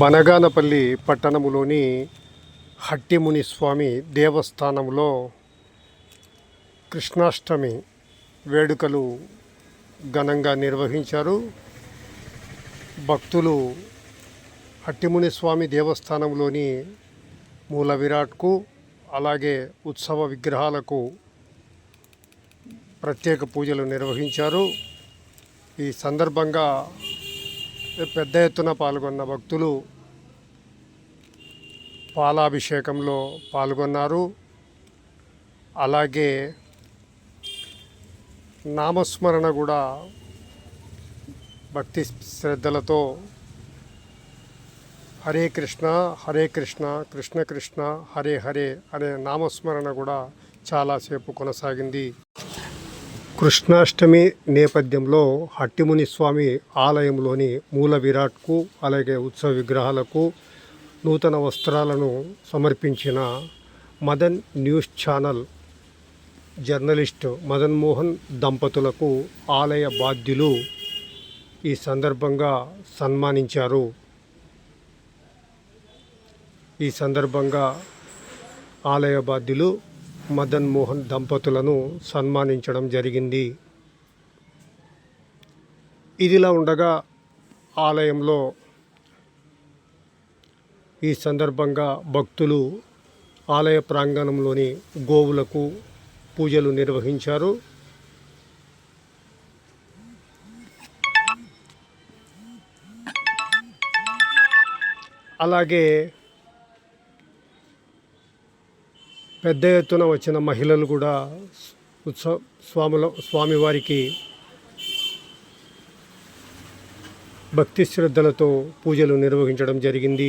బనగానపల్లి పట్టణములోని హట్టిముని స్వామి దేవస్థానంలో కృష్ణాష్టమి వేడుకలు ఘనంగా నిర్వహించారు. భక్తులు హట్టిముని స్వామి దేవస్థానంలోని మూల విరాట్కు అలాగే ఉత్సవ విగ్రహాలకు ప్రత్యేక పూజలు నిర్వహించారు. ఈ సందర్భంగా పెద్ద ఎత్తున పాల్గొన్న భక్తులు పాలాభిషేకంలో పాల్గొన్నారు. అలాగే నామస్మరణ కూడా భక్తి శ్రద్ధలతో హరే కృష్ణ హరే కృష్ణ కృష్ణ కృష్ణ హరే హరే అనే నామస్మరణ కూడా చాలాసేపు కొనసాగింది. కృష్ణాష్టమి నేపథ్యంలో హట్టిముని స్వామి ఆలయంలోని మూల విరాట్కు అలాగే ఉత్సవ విగ్రహాలకు నూతన వస్త్రాలను సమర్పించిన Madan news channel journalist Madan Mohan దంపతులకు ఆలయ బాధ్యులు ఈ సందర్భంగా సన్మానించారు. ఈ సందర్భంగా ఆలయ బాధ్యులు మదన్ మోహన్ దంపతులను సన్మానించడం జరిగింది. ఇదిలా ఉండగా ఆలయంలో ఈ సందర్భంగా భక్తులు ఆలయ ప్రాంగణంలోని గోవులకు పూజలు నిర్వహించారు. అలాగే పెద్ద ఎత్తున వచ్చిన మహిళలు కూడా ఉత్సవ స్వాముల స్వామివారికి భక్తి శ్రద్ధలతో పూజలు నిర్వహించడం జరిగింది.